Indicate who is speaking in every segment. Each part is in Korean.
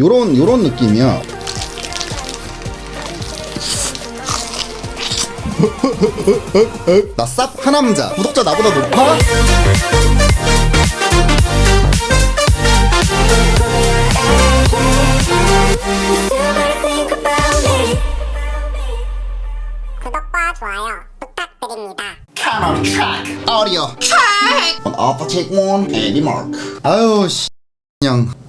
Speaker 1: 요런 요런 느낌이야 나쌉 하남자 구독자 나보다 높아?
Speaker 2: 구독과 좋아요 부탁드립니다.
Speaker 1: Camera check. Audio check. Alpha check one. Eddie Mark. 아유 씨. 그냥.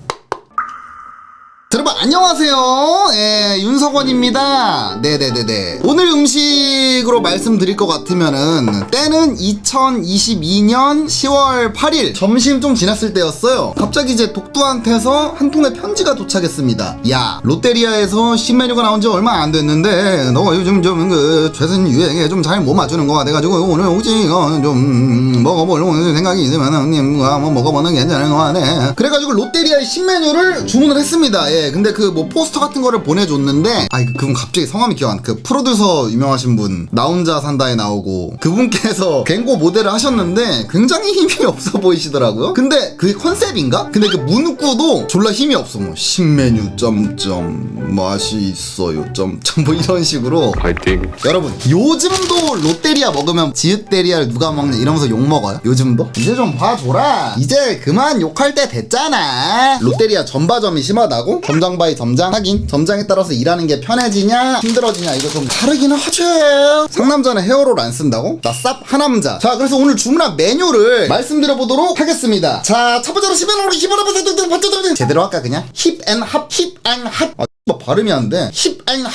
Speaker 1: Тр... 안녕하세요. 예, 윤석원입니다. 네네네네. 오늘 음식으로 말씀드릴 것 같으면은 때는 2022년 10월 8일 점심 좀 지났을 때였어요. 갑자기 이제 독두한테서 한 통의 편지가 도착했습니다. 야 롯데리아에서 신메뉴가 나온 지 얼마 안 됐는데 너 요즘 좀그 최신 유행에 좀 잘 못 맞추는 거 같아가지고 오늘 혹시 이거 좀 먹어보려고 생각이 있으면 형님과 한번 먹어보는 게 괜찮은 거 같네. 그래가지고 롯데리아의 신메뉴를 주문을 했습니다. 예, 근데 그 뭐 포스터 같은 거를 보내줬는데 아 그분 갑자기 성함이 기억 안 나. 그 프로듀서 유명하신 분 나 혼자 산다에 나오고 그분께서 갱고 모델을 하셨는데 굉장히 힘이 없어 보이시더라고요. 근데 그게 컨셉인가? 근데 그 문구도 졸라 힘이 없어. 뭐 신메뉴 점점 맛이 있어요 점점 뭐 이런 식으로
Speaker 3: 파이팅.
Speaker 1: 여러분 요즘도 롯데리아 먹으면 지읒데리아를 누가 먹냐 이러면서 욕 먹어요 요즘도 이제 좀 봐줘라 이제 그만 욕할 때 됐잖아 롯데리아 전바점이 심하다고? 점장 바이 점장 하긴 점장에 따라서 일하는 게 편해지냐 힘들어지냐 이거 좀 다르긴 하죠 상남자는 헤어롤 안 쓴다고? 나 쌉 하남자 자 그래서 오늘 주문한 메뉴를 말씀드려 보도록 하겠습니다 자 첫 번째로 시베노로 히바라바사 제대로 할까 그냥 힙앤합 힙앤핫 아, 뭐 발음이 안 돼. 힙앤핫.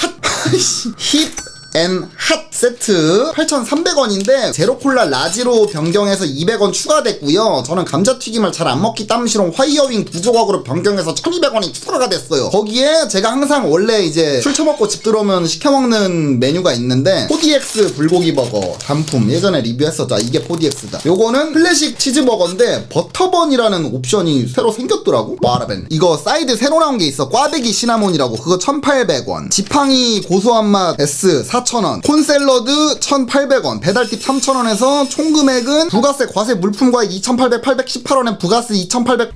Speaker 1: 힙. 앤 핫 세트 8,300원인데 제로콜라 라지로 변경해서 200원 추가됐고요. 저는 감자튀김을 잘 안 먹기 땀시롱 화이어윙 부조각으로 변경해서 1,200원이 추가가 됐어요. 거기에 제가 항상 원래 이제 술 처먹고 집 들어오면 시켜 먹는 메뉴가 있는데 4DX 불고기 버거 단품 예전에 리뷰했었죠. 이게 4DX다. 요거는 클래식 치즈버거인데 버터번이라는 옵션이 새로 생겼더라고. 와라벤. 이거 사이드 새로 나온 게 있어. 꽈배기 시나몬이라고 그거 1,800원. 지팡이 고소한 맛 S 4,000원. 콘샐러드 1,800원. 배달팁 3,000원에서 총 금액은 부가세 과세 물품과액 2,800 818원에 부가세 2,800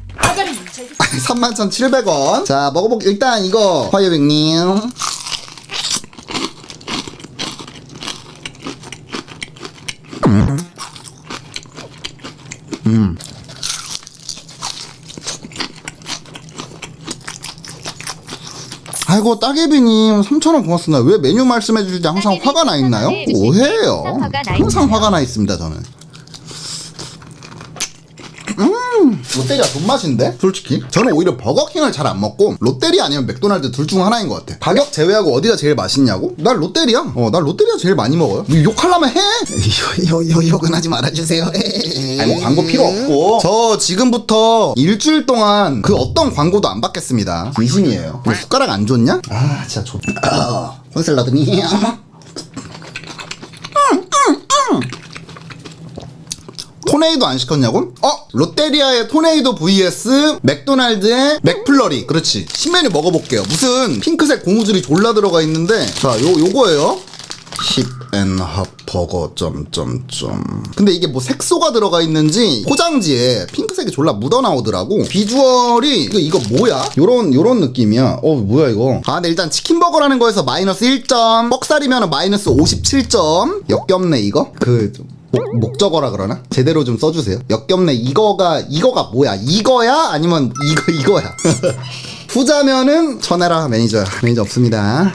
Speaker 1: 31,700원. 자, 먹어볼게. 일단 이거 화요백님. 아이고 따개비님 3,000원 고맙습니다. 왜 메뉴 말씀해 주실 때 항상 화가 나 있나요? 오해예요. 항상 화가 나 있습니다 저는. 음, 롯데리아 돈맛인데? 솔직히? 저는 오히려 버거킹을 잘 안 먹고 롯데리아 아니면 맥도날드 둘 중 하나인 것 같아. 가격 제외하고 어디가 제일 맛있냐고? 난 롯데리아 어난 롯데리아 제일 많이 먹어요. 뭐 욕하려면 해! 요, 요, 요, 욕은 하지 말아주세요. 아니 뭐 광고 필요 없고. 저 지금부터 일주일 동안 그 어떤 광고도 안 받겠습니다. 진심이에요. 뭐 숟가락 안 줬냐? 아 진짜 좋 아, 콘샐러드니 토네이도 안 시켰냐고? 어? 롯데리아의 토네이도 vs 맥도날드의 맥플러리. 그렇지. 신메뉴 먹어볼게요. 무슨 핑크색 고무줄이 졸라 들어가 있는데. 자 요, 요거예요. 힙앤합 버거 점점점. 근데 이게 뭐 색소가 들어가 있는지 포장지에 핑크색이 졸라 묻어 나오더라고. 비주얼이 이거 이거 뭐야? 요런 요런 느낌이야. 어 뭐야 이거? 아 근데 일단 치킨버거라는 거에서 마이너스 1점 뻑살이면 마이너스 57점. 역겹네 이거? 그 목, 목적어라 그러나? 제대로 좀 써주세요. 역겹네. 이거가, 이거가 뭐야? 이거야? 아니면 이거, 이거야? 후자면은 전해라, 매니저야. 매니저 없습니다.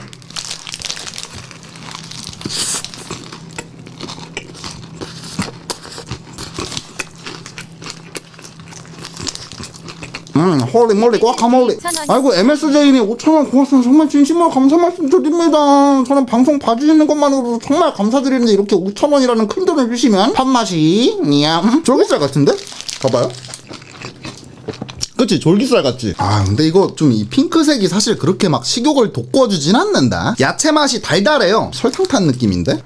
Speaker 1: 홀리 몰리 꽉카몰리. 아이고 MSJ님 5천원 고맙습니다. 정말 진심으로 감사 말씀 드립니다. 저는 방송 봐주시는 것만으로도 정말 감사드리는데 이렇게 5천원이라는 큰 돈을 주시면 밥맛이 냠 쫄깃살 같은데? 봐봐요. 그치 졸기살 같지 아 근데 이거 좀 이 핑크색이 사실 그렇게 막 식욕을 돋궈주진 않는다 야채 맛이 달달해요 설탕 탄 느낌인데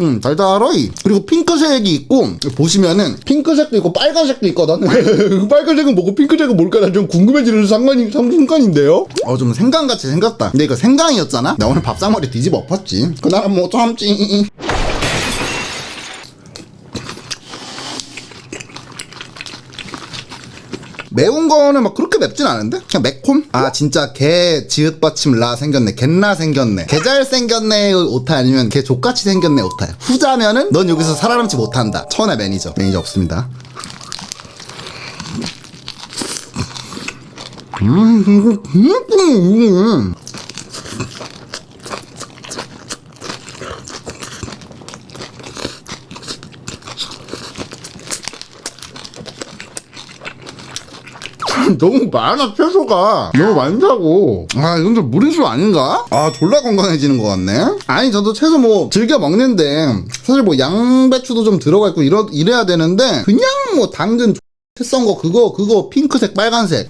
Speaker 1: 음, 달달하이. 그리고 핑크색이 있고, 보시면은, 핑크색도 있고, 빨간색도 있거든. 빨간색은 뭐고, 핑크색은 뭘까? 난좀 궁금해지는 상관이, 상- 순간인데요? 어, 좀 생강같이 생겼다. 근데 이거 생강이었잖아? 나 오늘 밥상머리 뒤집어 엎었지. 그날은 뭐 참지. 매운 거는 막 그렇게 맵진 않은데? 그냥 매콤? 아 진짜 개 지읒 받침 라 생겼네. 갯나 생겼네. 개잘 생겼네 오타 아니면 개 족같이 생겼네 오타야. 후자면은 넌 여기서 살아남지 못한다. 천의 매니저. 매니저 없습니다. 음, 음, 음, 음. 너무 많아 채소가. 너무 많다고. 아 이건 좀 무리수 아닌가? 아 졸라 건강해지는 것 같네. 아니 저도 채소 뭐 즐겨 먹는데 사실 뭐 양배추도 좀 들어가 있고 이러, 이래야 되는데 그냥 뭐 당근 채썬 거 그거 그거 핑크색 빨간색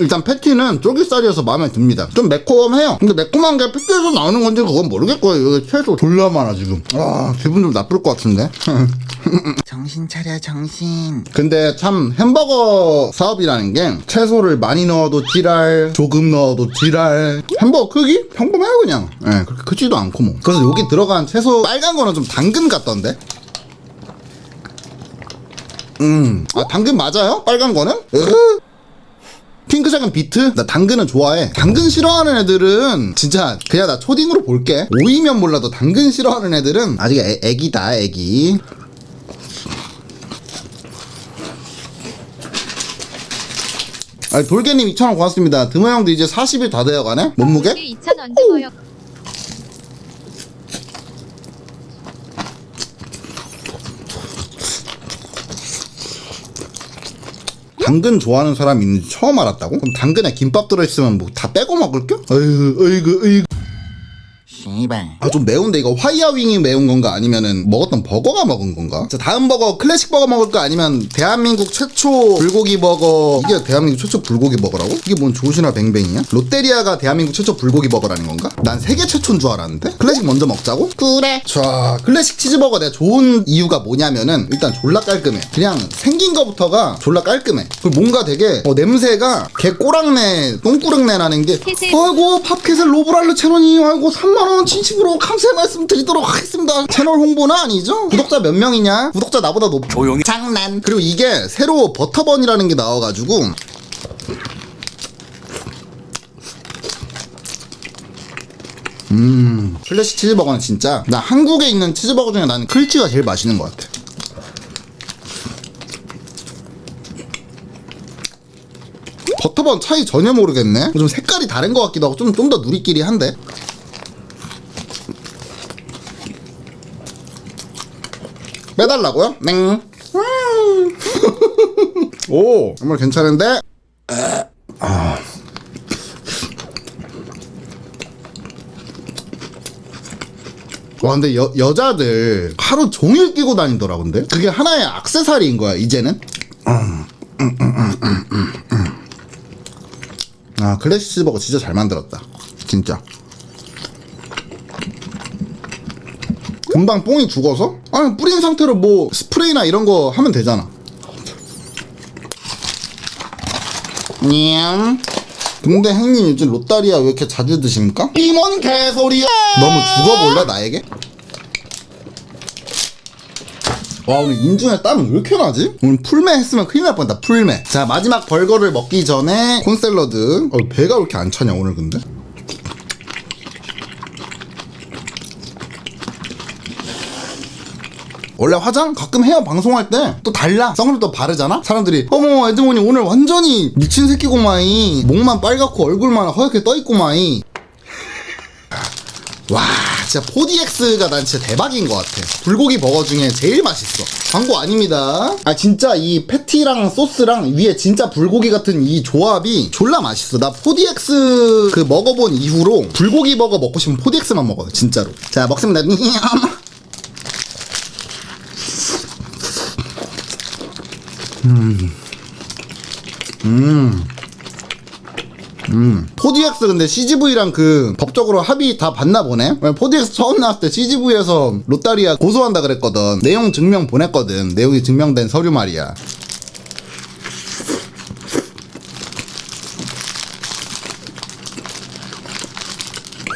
Speaker 1: 일단 패티는 쫄깃살이어서 마음에 듭니다. 좀 매콤해요. 근데 매콤한 게 패티에서 나오는 건지 그건 모르겠고요. 이거 채소 졸라 많아 지금. 아 기분 좀 나쁠 것 같은데.
Speaker 3: 정신 차려 정신
Speaker 1: 근데 참 햄버거 사업이라는 게 채소를 많이 넣어도 지랄, 조금 넣어도 지랄. 햄버거 크기 평범해요 그냥. 예, 그렇게 크지도 않고 뭐. 그래서 여기 들어간 채소 빨간 거는 좀 당근 같던데. 음, 아 당근 맞아요? 빨간 거는? 으흐. 핑크색은 비트? 나 당근은 좋아해. 당근 싫어하는 애들은 진짜 그냥 나 초딩으로 볼게. 오이면 몰라도 당근 싫어하는 애들은 아직 애, 애기다, 애기. 아니, 돌개님 2,000원 고맙습니다. 드모 형도 이제 40일 다 되어가네? 몸무게?
Speaker 4: 2천 언제 모여?
Speaker 1: 당근 좋아하는 사람이 있는지 처음 알았다고? 그럼 당근에 김밥 들어있으면 뭐 다 빼고 먹을게? 어이구, 어이구, 어이구.
Speaker 3: 씨발
Speaker 1: 아 좀 매운데 이거 화이야윙이 매운 건가 아니면은 먹었던 버거가 먹은 건가? 자 다음 버거 클래식 버거 먹을까 아니면 대한민국 최초 불고기 버거 이게 대한민국 최초 불고기 버거라고? 이게 뭔 조시나 뱅뱅이야? 롯데리아가 대한민국 최초 불고기 버거라는 건가? 난 세계 최초인 줄 알았는데 클래식 먼저 먹자고? 그래 자 클래식 치즈버거 내가 좋은 이유가 뭐냐면은 일단 졸라 깔끔해 그냥 생긴 거부터가 졸라 깔끔해 그리고 뭔가 되게 어, 냄새가 개 꼬랑내 똥꾸릉내 나는 게
Speaker 4: 캐슬.
Speaker 1: 아이고 팝켓을 로브랄르 채널이 아이고 3만원 진심으로 감사의 말씀 드리도록 하겠습니다 채널 홍보는 아니죠? 구독자 몇 명이냐? 구독자 나보다 높 조용히 장난 그리고 이게 새로 버터번이라는 게 나와가지고 음 플래시 치즈버거는 진짜 나 한국에 있는 치즈버거 중에 나는 클치가 제일 맛있는 것 같아 버터번 차이 전혀 모르겠네. 좀 색깔이 다른 것 같기도 하고 좀 좀 더 누리끼리 한데. 빼달라고요? 땡. 음. 오, 정말 괜찮은데? 아. 와 근데 여, 여자들 하루 종일 끼고 다니더라 근데 그게 하나의 악세사리인 거야 이제는 아 클래식 치즈버거 진짜 잘 만들었다 진짜 금방 뽕이 죽어서? 아니 뿌린 상태로 뭐 스프레이나 이런 거 하면 되잖아 냠 근데 형님 요즘 로따리아 왜 이렇게 자주 드십니까? 이뭔 개소리야 너무 죽어볼래 나에게? 와 오늘 인중에 땀이 왜 이렇게 나지? 오늘 풀매 했으면 큰일 날 뻔했다 풀매 자 마지막 벌거를 먹기 전에 콘샐러드 어, 배가 왜 이렇게 안 차냐 오늘 근데? 원래 화장 가끔 해요 방송할 때. 또 달라. 선크림 또 바르잖아? 사람들이 어머 에드모니 오늘 완전히 미친 새끼고마이. 목만 빨갛고 얼굴만 허옇게 떠있고마이. 와 진짜 4DX가 난 진짜 대박인 것 같아. 불고기 버거 중에 제일 맛있어. 광고 아닙니다. 아 진짜 이 패티랑 소스랑 위에 진짜 불고기 같은 이 조합이 졸라 맛있어. 나 4DX 그 먹어본 이후로 불고기 버거 먹고 싶으면 4DX만 먹어요 진짜로. 자 먹습니다 포디엑스 근데 CGV랑 그 법적으로 합의 다 봤나 보네. 포디엑스 처음 나왔을 때 CGV에서 로따리아 고소한다 그랬거든. 내용 증명 보냈거든. 내용이 증명된 서류 말이야.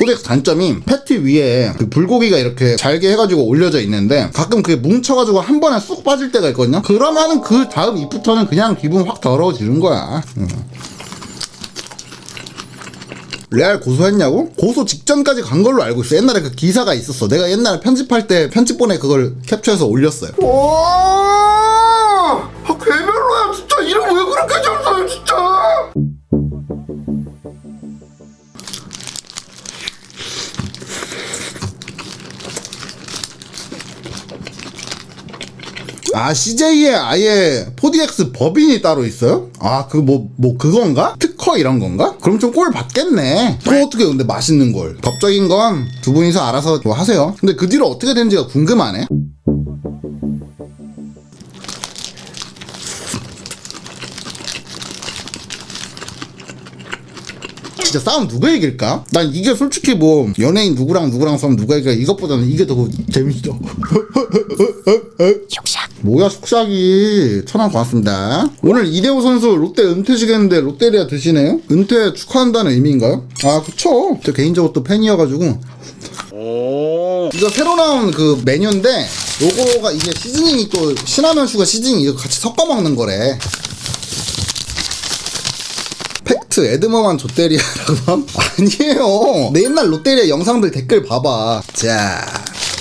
Speaker 1: 포덱스 단점이 패티 위에 그 불고기가 이렇게 잘게 해가지고 올려져 있는데 가끔 그게 뭉쳐가지고 한 번에 쑥 빠질 때가 있거든요. 그러면은 그 다음 입부터는 그냥 기분 확 더러워지는 거야. 음. 레알 고소했냐고? 고소 직전까지 간 걸로 알고 있어. 옛날에 그 기사가 있었어. 내가 옛날에 편집할 때 편집본에 그걸 캡처해서 올렸어요. 아 CJ에 아예 4DX 법인이 따로 있어요? 아 그 뭐 뭐 그건가? 특허 이런 건가? 그럼 좀 꼴 받겠네. 그거 어떻게 근데 맛있는 걸? 법적인 건 두 분이서 알아서 뭐 하세요. 근데 그 뒤로 어떻게 된지가 궁금하네. 진짜 싸움 누가 이길까? 난 이게 솔직히 뭐 연예인 누구랑 누구랑 싸우면 누가 이겨 이것보다는 이게 더 재밌어. 뭐야 숙삭이. 천안 고맙습니다. 오늘 이대호 선수 롯데 은퇴시겠는데 롯데리아 드시네요? 은퇴 축하한다는 의미인가요? 아 그쵸. 저 개인적으로 또 팬이어가지고. 이거 새로 나온 그 메뉴인데 요거가 이게 시즈닝이 또 신라면 슈가 시즈닝 이거 같이 섞어 먹는 거래. 팩트 에드머만 좆대리아라고 함? 아니에요. 내 옛날 롯데리아 영상들 댓글 봐봐. 자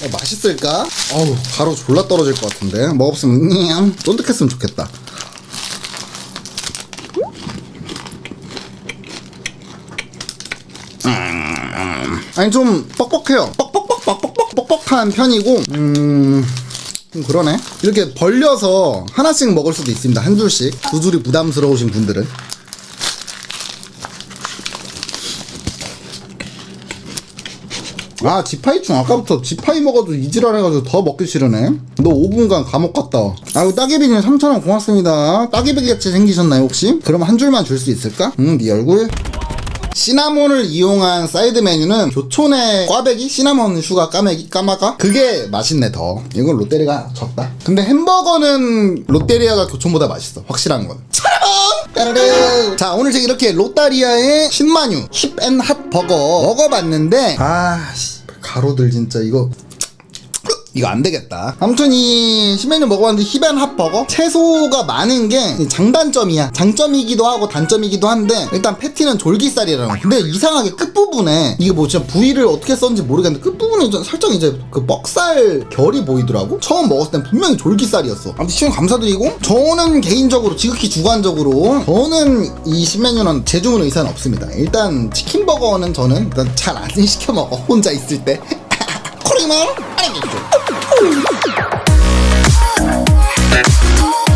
Speaker 1: 어, 맛있을까? 어우 가루 졸라 떨어질 것 같은데. 먹었으면 냥 쫀득했으면 좋겠다. 음, 아니 좀 뻑뻑해요. 뻑뻑뻑뻑뻑뻑 뻑뻑한 편이고 음... 좀 그러네. 이렇게 벌려서 하나씩 먹을 수도 있습니다. 한 줄씩. 두 줄이 부담스러우신 분들은 아 지파이충 아까부터 지파이 먹어도 이지랄 해가지고 더 먹기 싫으네 너 5분간 감옥 갔다 와 아유 따개비님 3천원 고맙습니다 따개비 같이 생기셨나요 혹시? 그럼 한 줄만 줄 수 있을까? 응네 얼굴 시나몬을 이용한 사이드 메뉴는 교촌의 꽈배기? 시나몬 슈가 까매기? 까마가? 그게 맛있네 더 이건 롯데리아가 졌다 근데 햄버거는 롯데리아가 교촌보다 맛있어 확실한 건 짜라란! 자 오늘 제가 이렇게 롯다리아의 신마뉴 힙앤핫 버거 먹어봤는데 아 씨, 가로들 진짜 이거 이거 안 되겠다. 아무튼 이 신메뉴 먹어봤는데 힙앤 핫버거 채소가 많은 게 장단점이야. 장점이기도 하고 단점이기도 한데 일단 패티는 졸기살이라는 거. 근데 이상하게 끝 부분에 이게 뭐 진짜 부위를 어떻게 썼는지 모르겠는데 끝 부분에 이제 살짝 이제 그 뻑살 결이 보이더라고. 처음 먹었을 땐 분명히 졸기살이었어. 아무튼 시청 감사드리고 저는 개인적으로 지극히 주관적으로 저는 이 신메뉴는 재주문 의사는 없습니다. 일단 치킨 버거는 저는 일단 잘 안 시켜 먹어 혼자 있을 때. 코리만 아니 Oh.